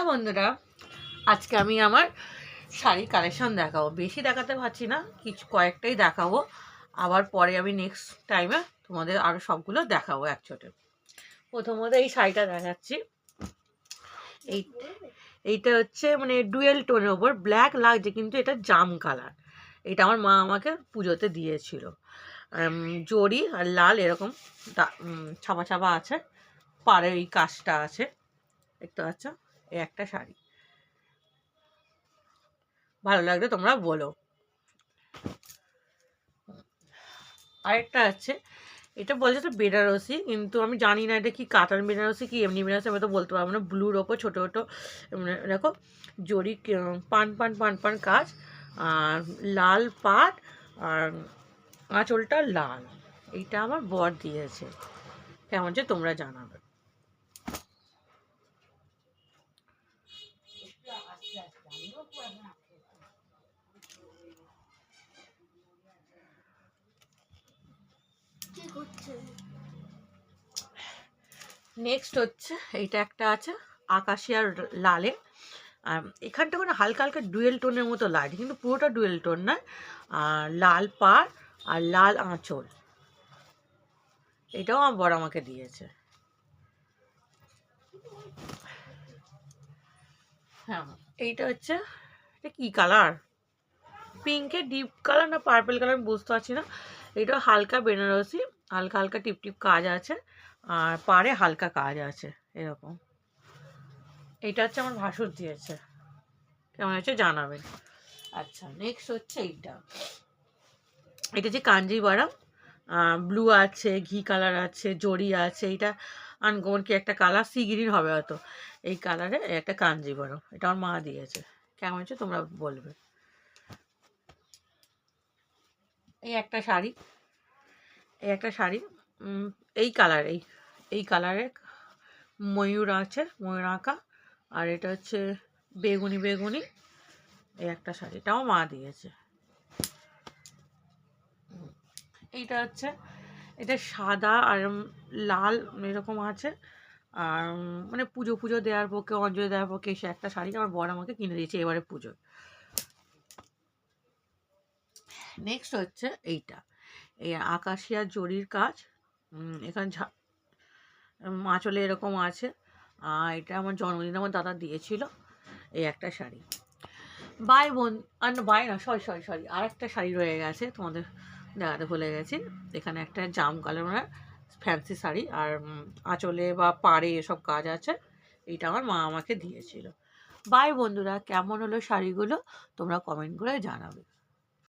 Hello বন্ধুরা, আজকে আমি আমার শাড়ি কালেকশন দেখাবো। বেশি দেখাতে পারছি না, কিছু কয়েকটাই দেখাবো। আবার পরে আমি নেক্সট টাইমে তোমাদের আরও সবগুলো দেখাবো একচোটে। প্রথমত এই শাড়িটা দেখাচ্ছি। এই, এইটা হচ্ছে মানে ডুয়েল টোনের ওপর ব্ল্যাক লাগছে কিন্তু এটা জাম কালার এটা আমার মা আমাকে পুজোতে দিয়েছিল। জরি আর লাল এরকম ছাপা ছাপা আছে। পাড়ে এই কাজটা আছে। দেখতে পাচ্ছ? একটা শাড়ি। ভালো লাগলে তোমরা বলো। আরেকটা আছে, এটা বলছে তো বেনারসি, কিন্তু আমি জানি না এটা কি কাতার বেনারসি কি এমনি বেনারসি, আমি তো বলতে পারব না। ব্লুর ওপর ছোটো ছোটো মানে দেখো, জরি পান পান পান পান কাজ, আর লাল পাট, আর আঁচলটা লাল। এইটা আমার বর দিয়েছে। কেমন যে তোমরা জানাবে। নেক্সট হচ্ছে, এইটা একটা আছে, আকাশি আর লালে আর এখানটা মানে হালকা হালকা ডুয়েল টোনের মতো লাগে, কিন্তু পুরোটা ডুয়েল টোন নয় আর লাল পাড় আর লাল আঁচল। এটাও আমার বড় আমাকে দিয়েছে। হ্যাঁ এইটা হচ্ছে, এটা কী কালার? পিঙ্কের ডিপ কালার না পার্পেল কালার আমি বুঝতে পারছি না। এটা হালকা বেনারসি, হালকা হালকা টিপ টিপ কাজ আছে, আর পাড়ে হালকা কাজ আছে, এরকম। এটা হচ্ছে আমার ভাসুর দিয়েছে। কেমন হচ্ছে জানাবেন। আচ্ছা নেক্সট হচ্ছে এইটা। এটা যে কাঞ্জিবারাম ব্লু আছে, ঘি কালার আছে, জরি আছে, এটা আনকমন কি একটা কালার সি গ্রিন হবে হয়তো। এই কালারে একটা কাঞ্জিবারাম, এটা আমার মা দিয়েছে। কেমন হচ্ছে তোমরা বলবে। এই একটা শাড়ি। এই একটা শাড়ি এই কালার এই। এই কালারে ময়ূর আছে, ময়ূর আঁকা। আর এটা হচ্ছে বেগুনি বেগুনি। এই একটা শাড়ি, এটাও মা দিয়েছে। এইটা হচ্ছে, এটা সাদা আর লাল এরকম আছে। আর মানে পুজো পুজো দেওয়ার পক্ষে, অঞ্জলি দেওয়ার পক্ষে সে একটা শাড়ি, আমার বর আমাকে কিনে দিয়েছে এবারে পুজোয়। নেক্সট হচ্ছে এইটা। এই আকাশিয়া জরির কাজ। এখানে আঁচলে এরকম আছে। আর এটা আমার জন্মদিন আমার দাদা দিয়েছিল। এই একটা শাড়ি। বাই বোন আর না, বাই না, সরি সরি সরি আর একটা শাড়ি রয়ে গেছে, তোমাদের দেখাতে ভুলে গেছি। এখানে একটা জাম কালার মানে ফ্যান্সি শাড়ি আর আঁচলে বা পাড়ে এসব কাজ আছে। এইটা আমার মা আমাকে দিয়েছিল। বাই বন্ধুরা, কেমন হলো শাড়িগুলো? তোমরা কমেন্ট করে জানাবে।